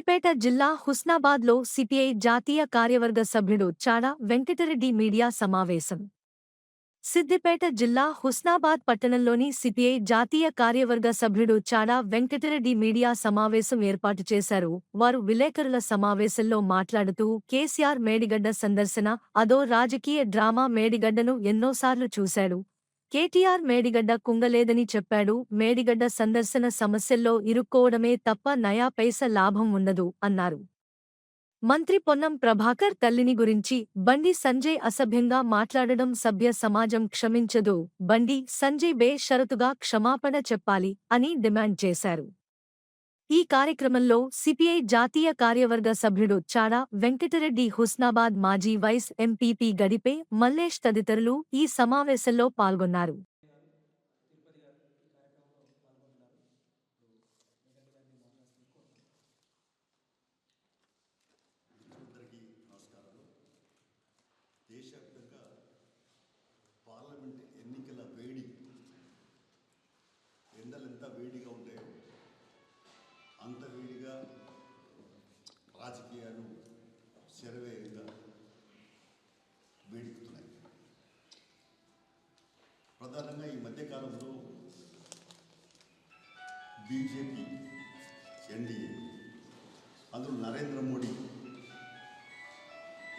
సిద్దిపేట జిల్లా హుస్నాబాద్లో సిపిఐ జాతీయ కార్యవర్గ సభ్యుడు చాడా వెంకటరెడ్డి మీడియా సమావేశం. సిద్దిపేట జిల్లా హుస్నాబాద్ పట్టణంలోని సిపిఐ జాతీయ కార్యవర్గ సభ్యుడు చాడా వెంకటరెడ్డి మీడియా సమావేశం ఏర్పాటు చేశారు. వారు విలేకరుల సమావేశంలో మాట్లాడుతూ కేసీఆర్ మేడిగడ్డ సందర్శన అదో రాజకీయ డ్రామా మేడిగడ్డను ఎన్నోసార్లు చూశాడు. కేటీఆర్ మేడిగడ్డ కుంగలేదని చెప్పాడు. మేడిగడ్డ సందర్శన సమస్యల్లో ఇరుక్కోవడమే తప్ప నయా పైస లాభం ఉండదు అన్నారు. మంత్రి పొన్నం ప్రభాకర్ తల్లిని గురించి బండి సంజయ్ అసభ్యంగా మాట్లాడడం సభ్య సమాజం క్షమించదు. బండి సంజయ్ బే షరతుగా క్షమాపణ చెప్పాలి అని డిమాండ్ చేశారు. ఈ కార్యక్రమంలో సిపిఐ జాతీయ కార్యవర్గ సభ్యుడు చాడా వెంకటరెడ్డి హుస్నాబాద్ మాజీ వైస్ ఎంపీపీ గడిపే మల్లేష్ తదితరులు ఈ సమావేశంలో పాల్గొన్నారు. పార్లమెంట్ ఎన్నికల వేడి ఎండలు ఎంత వేడిగా ఉంటాయి బీజేపీ ఎన్డీఏ అందులో నరేంద్ర మోడీ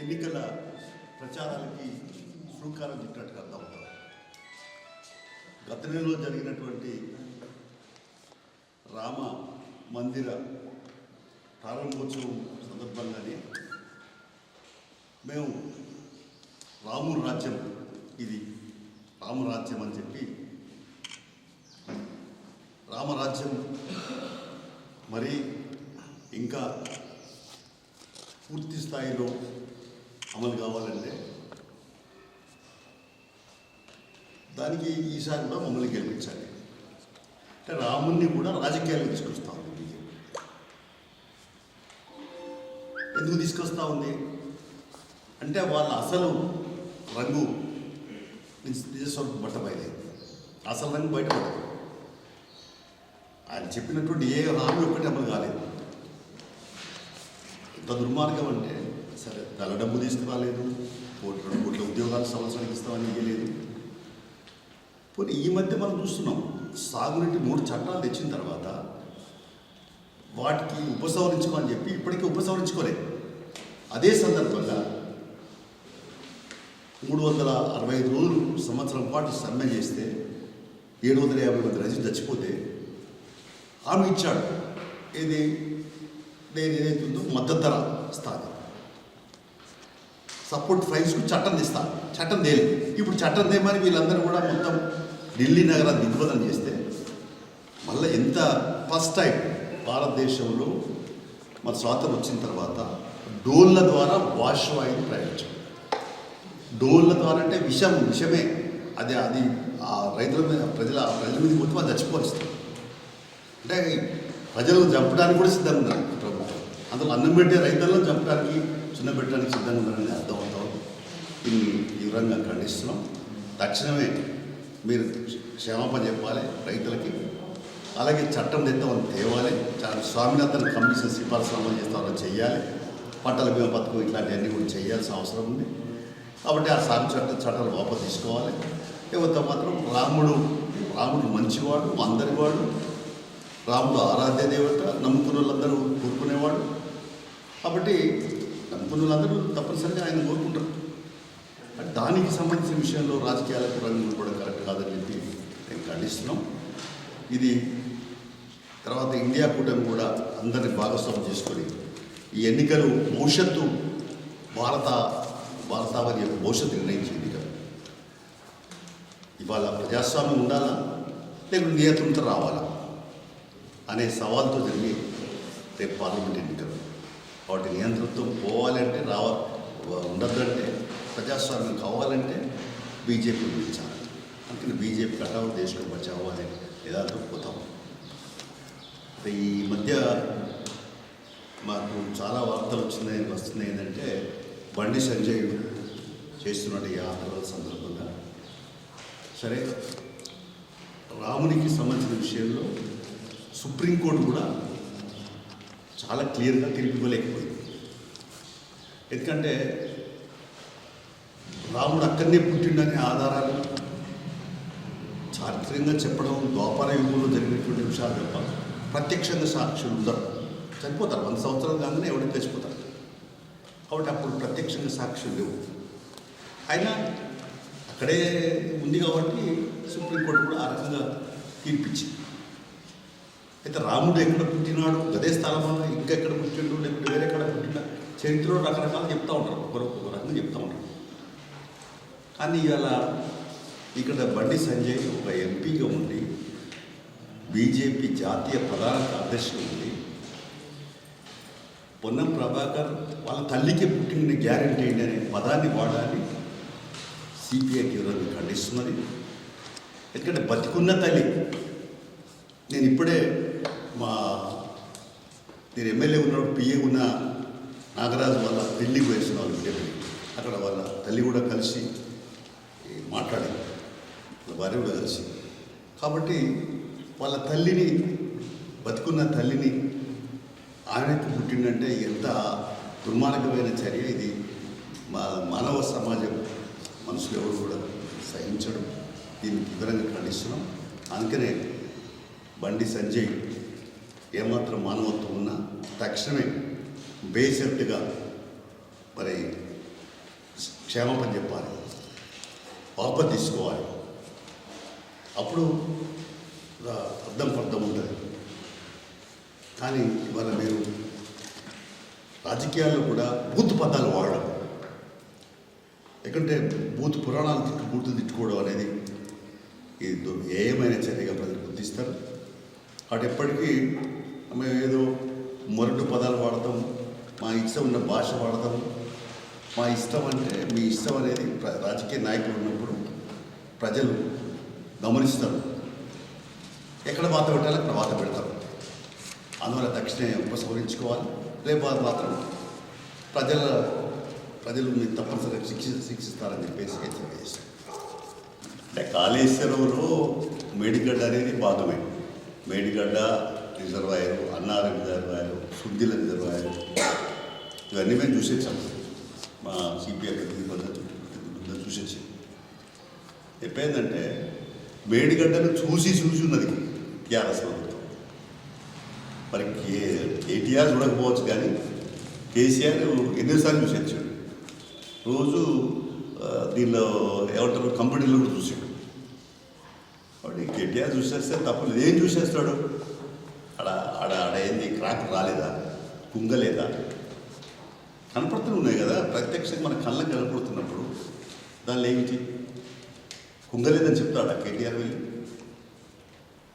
ఎన్నికల ప్రచారాలకి శ్రీకారం చుట్టినట్టుగా అర్థం అవుతారు గత నెలలో జరిగినటువంటి రామ మందిర ప్రారంభోత్సవం సందర్భంగానే మేము రాము రాజ్యం ఇది రామరాజ్యం అని చెప్పి రామరాజ్యం మరి ఇంకా పూర్తి స్థాయిలో అమలు కావాలంటే దానికి ఈసారి కూడా మమ్మల్ని గెలిపించాలి. అంటే రాముణ్ణి కూడా రాజకీయాలు తీసుకొస్తా ఉంది బీజేపీ. ఎందుకు తీసుకొస్తా ఉంది? అంటే వాళ్ళ అసలు రంగు నిజ- నిజస్వరూపం బట్టబయలేదు అసలు రంగు బయటపడదు ఆయన చెప్పినటువంటి ఏ హామీ ఒక్కటి అమలు కాలేదు. ఎంత దుర్మార్గం అంటే సరే తెల్ల డబ్బు తీసుకురాలేదు కోటి రెండు కోట్ల ఉద్యోగాలు సంవత్సరానికి ఇస్తామని ఇవ్వలేదు పోనీ ఈ మధ్య మనం చూస్తున్నాం సాగునీటి మూడు చట్టాలు తెచ్చిన తర్వాత వాటికి ఉపసంహరించుకోని చెప్పి ఇప్పటికీ ఉపసంహరించుకోలేదు. అదే సందర్భంగా మూడు వందల అరవై ఐదు రోజులు సంవత్సరం పాటు సమ్మె చేస్తే ఏడు వందల యాభై మంది రైతులు చచ్చిపోతే హామీ ఇచ్చాడు. ఏది? నేను ఏదైతుందో మద్దతు ధర ఇస్తాను. సపోర్ట్ ప్రైస్కు చట్టం తీస్తాను. చట్టం తేలేదు. ఇప్పుడు చట్టం తేమని వీళ్ళందరూ కూడా మొత్తం ఢిల్లీ నగరాన్ని దిగ్బంధనం చేస్తే మళ్ళీ ఎంత ఫస్ట్ టైం భారతదేశంలో మన స్వాతంత్రం వచ్చిన తర్వాత డోళ్ళ ద్వారా వాయువాయువు ప్రయోగించాం. డోళ్ళ ద్వారా అంటే విషం విషమే. అది అది ఆ రైతుల మీద ప్రజల ప్రజల మీద మొత్తం అది చచ్చిపోతుంది అంటే ప్రజలను చంపడానికి కూడా సిద్ధంగా ఉన్నారు ప్రభుత్వం. అందులో అన్నం పెట్టే రైతులను చంపడానికి చిన్న పెట్టడానికి సిద్ధంగా ఉన్నారని అర్థం అవుతాం దీన్ని తీవ్రంగా ఖండిస్తున్నాం. తక్షణమే మీరు క్షేమప చెప్పాలి రైతులకి. అలాగే చట్టం తెస్తామని తేవాలి. స్వామినాథన్ కమిషన్ సిఫార్సు అమలు చేస్తామని చెయ్యాలి. పంటల బీమా పథకం ఇట్లాంటివన్నీ కూడా చేయాల్సిన అవసరం ఉంది. కాబట్టి ఆ సాగు చట్ట చట్టాలు వాపసు తీసుకోవాలి. లేకపోతే మాత్రం రాముడు రాముడు మంచివాడు అందరివాడు రాముడు ఆరాధ్య దేవత నమ్ముకున్న వాళ్ళందరూ కోరుకునేవాడు. కాబట్టి నమ్ముకున్న వాళ్ళందరూ తప్పనిసరిగా ఆయన కోరుకుంటారు. దానికి సంబంధించిన విషయంలో రాజకీయాలకు రంగు కూడా కరెక్ట్ కాదని చెప్పి మేము ఖండిస్తున్నాం. ఇది తర్వాత ఇండియా కూటమి కూడా అందరిని భాగస్వామ్యం చేసుకొని ఈ ఎన్నికలు భవిష్యత్తు భారత భారతావని యొక్క భవిష్యత్తు నిర్ణయించే ఎన్నికలు ఇవాళ ప్రజాస్వామ్యం ఉండాలా? లేకుంటే నియంత్రణతో రావాలా? అనే సవాల్తో జరిగి రేపు పార్లమెంట్ ఎన్నికలు. వాటి నియంత్రణతో పోవాలంటే రావ ఉండద్దంటే ప్రజాస్వామ్యం కావాలంటే బీజేపీ నిలిచాలి. అందుకని బీజేపీ కటావు దేశం మంచి అనే నిదాంతో పోతాం. ఈ మధ్య మాకు చాలా వార్తలు వచ్చినాయి వస్తున్నాయి ఏంటంటే బండి సంజయ్ చేస్తున్నట్టు ఈ ఆందోళన సందర్భంగా. సరే రామునికి సంబంధించిన విషయంలో సుప్రీంకోర్టు కూడా చాలా క్లియర్గా తిరిగి ఇవ్వలేకపోయింది ఎందుకంటే రాముడు అక్కడనే పుట్టిండనే ఆధారాలు చారిత్రకంగా చెప్పడం ద్వాపర యుగంలో జరిగినటువంటి విషయాలు తప్ప ప్రత్యక్షంగా సాక్షులు ఉండరు. చనిపోతారు. వంద సంవత్సరాలు కాగానే ఎవరికి తెచ్చిపోతారు కాబట్టి అప్పుడు ప్రత్యక్షంగా సాక్షులు లేవు. అయినా అక్కడే ఉంది కాబట్టి సుప్రీంకోర్టు కూడా ఆ రకంగా తీర్పిచ్చింది. అయితే రాముడు ఎక్కడ పుట్టినాడు? గదే స్థలంలో ఇంకా ఎక్కడ పుట్టిండు? లేకపోతే వేరే ఎక్కడ పుట్టిన చరిత్రలో రకరకాలు చెప్తూ ఉంటారు. ఒకరు ఒక రకంగా చెప్తూ ఉంటారు. కానీ ఇవాళ ఇక్కడ బండి సంజయ్ ఒక ఎంపీగా ఉండి బీజేపీ జాతీయ ప్రధాన కార్యదర్శి ఉంది పొన్నం ప్రభాకర్ వాళ్ళ తల్లికి పుట్టిన గ్యారెంటీ ఏంటి అనే పదాన్ని వాడాలి. సిపిఐ తీవ్రంగా ఖండిస్తున్నది. ఎందుకంటే బతికున్న తల్లి. నేను ఇప్పుడే మా నేను ఎమ్మెల్యే ఉన్నప్పుడు పిఏ ఉన్న నాగరాజు వాళ్ళ ఢిల్లీకి వేసిన వాళ్ళు ఉండేది అక్కడ వాళ్ళ తల్లి కూడా కలిసి ఈ, మాట్లాడింది. వాళ్ళ భార్య కూడా కలిసి. కాబట్టి వాళ్ళ తల్లిని బతుకున్న తల్లిని ఆయనకు పుట్టిందంటే ఎంత దుర్మార్గమైన చర్య ఇది. మా మానవ సమాజం మనుషులు ఎవరు కూడా సహించడం. దీన్ని తీవ్రంగా ఖండిస్తున్నాం. అందుకనే బండి సంజయ్ ఏమాత్రం మానవత్వం ఉన్నా తక్షణమే బేసెట్గా మరి క్షేమపని చెప్పాలి. వాప తీసుకోవాలి. అప్పుడు అర్థం పర్థం ఉంటుంది. కానీ ఇవాళ మీరు రాజకీయాల్లో కూడా బూత్ పదాలు వాడడం ఎందుకంటే బూత్ పురాణాలు తిట్టు బూతులు తిట్టుకోవడం అనేది ఇది ఏమైన చర్యగా ప్రజలు గుర్తిస్తారు అటు ఎప్పటికీ మేము ఏదో మొరటు పదాలు వాడతాం మా ఇష్టం ఉన్న భాష వాడతాం మా ఇష్టం అంటే మీ ఇష్టం అనేది ప్ర- రాజకీయ నాయకులు ఉన్నప్పుడు ప్రజలు గమనిస్తారు. ఎక్కడ వాత పెట్టాలో అక్కడ వాత పెడతారు. అందువల్ల తక్షణమే ఉపసంహరించుకోవాలి. రేపు అది మాత్రం ప్రజల ప్రజలు మీరు తప్పనిసరిగా శిక్షి శిక్షిస్తారని చెప్పేసి హెచ్చరిక చేశారు అంటే కాళేశ్వరంలో మేడిగడ్డ అనేది భాగమే. Medigadda reservoir Annaram reservoir Suddila reservoir ఇవన్నీ మేము చూసేసాం. మా సిపిఐ ప్రతినిధి పద్ధతి చూసేసాం. చెప్పేందంటే మేడిగడ్డను చూసి చూసి ఉన్నది టీఆర్ఎస్ ప్రభుత్వం. మరి కే కేటీఆర్ చూడకపోవచ్చు కానీ కేసీఆర్ ఎన్నోసార్లు చూసొచ్చాడు రోజు దీనిలో ఏమంటారు కంపెనీలో కూడా చూసాడు కాబట్టి కేటీఆర్ చూసేస్తే తప్పలేదు ఏం చూసేస్తాడు? క్రాక్ రాలేదా? కుంగలేదా? కనపడుతూనే ఉన్నాయి కదా. ప్రత్యక్షంగా మన కళ్ళకు కనపడుతున్నప్పుడు దానిలో ఏమిటి? కుంగలేదని చెప్తాడా కేటీఆర్ వెళ్ళి?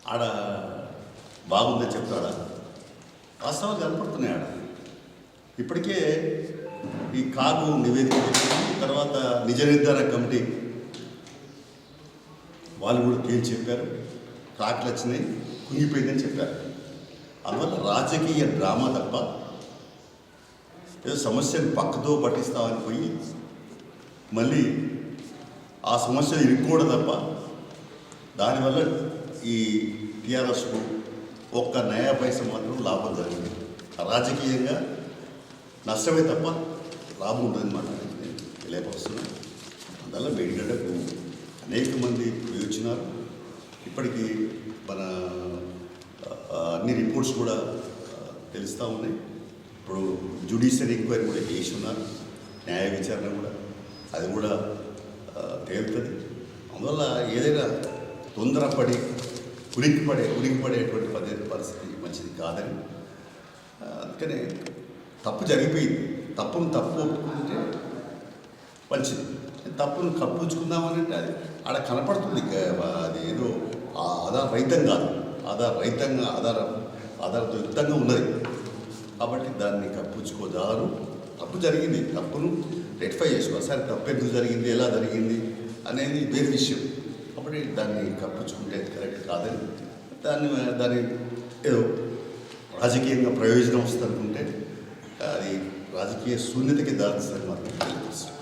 ఆడ బాగుందని చెప్తాడా? వాస్తవాలు కనపడుతున్నాయి ఆడ. ఇప్పటికే ఈ కాగు నివేదిక తర్వాత నిజ నిర్ధారణ కమిటీ వాళ్ళు కూడా తేల్చి చెప్పారు. కాకులు వచ్చినాయి. కుంగిపోయిందని చెప్పారు. అందువల్ల రాజకీయ డ్రామా తప్ప ఏదో సమస్యను పక్కతో పట్టిస్తామని పోయి మళ్ళీ ఆ సమస్యను ఇరుక్కోవడం తప్ప దానివల్ల ఈ టీఆర్ఎస్కు ఒక్క నయా పైస మాత్రం లాభం జరిగింది. రాజకీయంగా నష్టమే తప్ప లాభం ఉండదని మాట నేను తెలియపరుస్తున్నాను అందువల్ల మేడిగడ్డకు అనేక మంది వచ్చినారు. ఇప్పటికీ మన అన్ని రిపోర్ట్స్ కూడా తెలుస్తూ ఉన్నాయి. ఇప్పుడు జ్యుడిషియల్ ఎంక్వైరీ కూడా చేసి ఉన్నారు న్యాయ విచారణ కూడా. అది కూడా తేలుతుంది. అందువల్ల ఏదైనా తొందరపడి ఉరికిపడే ఉరికిపడేటువంటి పద్ధతి పరిస్థితి మంచిది కాదని అందుకనే తప్పు జరిగిపోయింది. తప్పును తప్పు ఒప్పుకుంటే మంచిది. తప్పును కప్పుచ్చుకుందామని అంటే అది ఆడ కనపడుతుంది. అది ఏదో ఆ రైతం కాదు. ఆధార రహితంగా ఆధార ఆధారయుక్తంగా ఉన్నది. కాబట్టి దాన్ని కప్పుచ్చుకోదారు తప్పు జరిగింది. తప్పును రెక్టిఫై చేసుకోవాలి సరే తప్పు ఎందుకు జరిగింది? ఎలా జరిగింది? అనేది వేరే విషయం. కాబట్టి దాన్ని కప్పుచ్చుకుంటే కరెక్ట్ కాదని దాన్ని దాన్ని ఏదో రాజకీయంగా ప్రయోజనం వస్తుంది అనుకుంటే అది రాజకీయ శూన్యతకి దారిస్తుంది మాత్రం తెలియదు